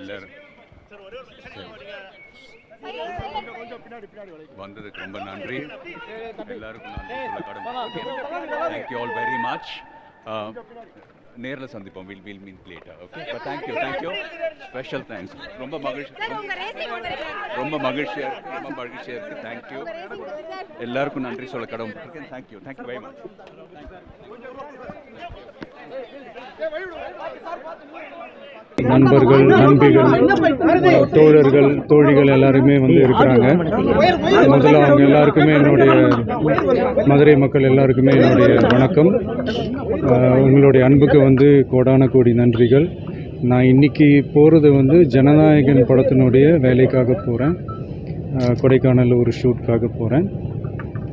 எல்லாரும் வந்ததுக்கு ரொம்ப நன்றி. எல்லாருக்கும் நன்றி. சொல்ல கடமை. தேங்க்யூ ஆல் வெரி மச் நேரில் சந்திப்போம். Will will meet later okay but thank you thank you special thanks ரொம்ப மகிழ்ச்சி. ரொம்ப மகிழ்ச்சியாக இருக்கு ரொம்ப மகிழ்ச்சியாக இருக்கு. தேங்க்யூ எல்லாருக்கும் நன்றி சொல்ல கடமை. தேங்க்யூ தேங்க்யூ வெரி மச் நண்பர்கள் நண்பிகள் தோழர்கள் தோழிகள் எல்லாருமே வந்து இருக்கிறாங்க. முதல்ல அவங்க எல்லாருக்குமே என்னுடைய மதுரை மக்கள் எல்லாருக்குமே என்னுடைய வணக்கம். உங்களுடைய அன்புக்கு வந்து கோடான கோடி நன்றிகள். நான் இன்னைக்கு போகிறது வந்து ஜனநாயகன் படத்தினுடைய வேலைக்காக போகிறேன் கொடைக்கானல் ஒரு ஷூட்காக போகிறேன்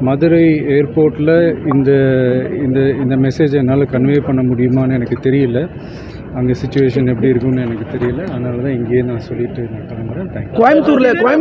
மதுரை ஏர்போர்ட்டில் இந்த இந்த இந்த மெசேஜை என்னால் கன்வே பண்ண முடியுமான்னு எனக்கு தெரியல. அங்கே சுச்சுவேஷன் எப்படி இருக்கும்னு எனக்கு தெரியல. அதனால தான் இங்கேயே நான் சொல்லிட்டு நான் கிளம்புறேன். தேங்க்யூ கோயம்புத்தூரில் கோயம்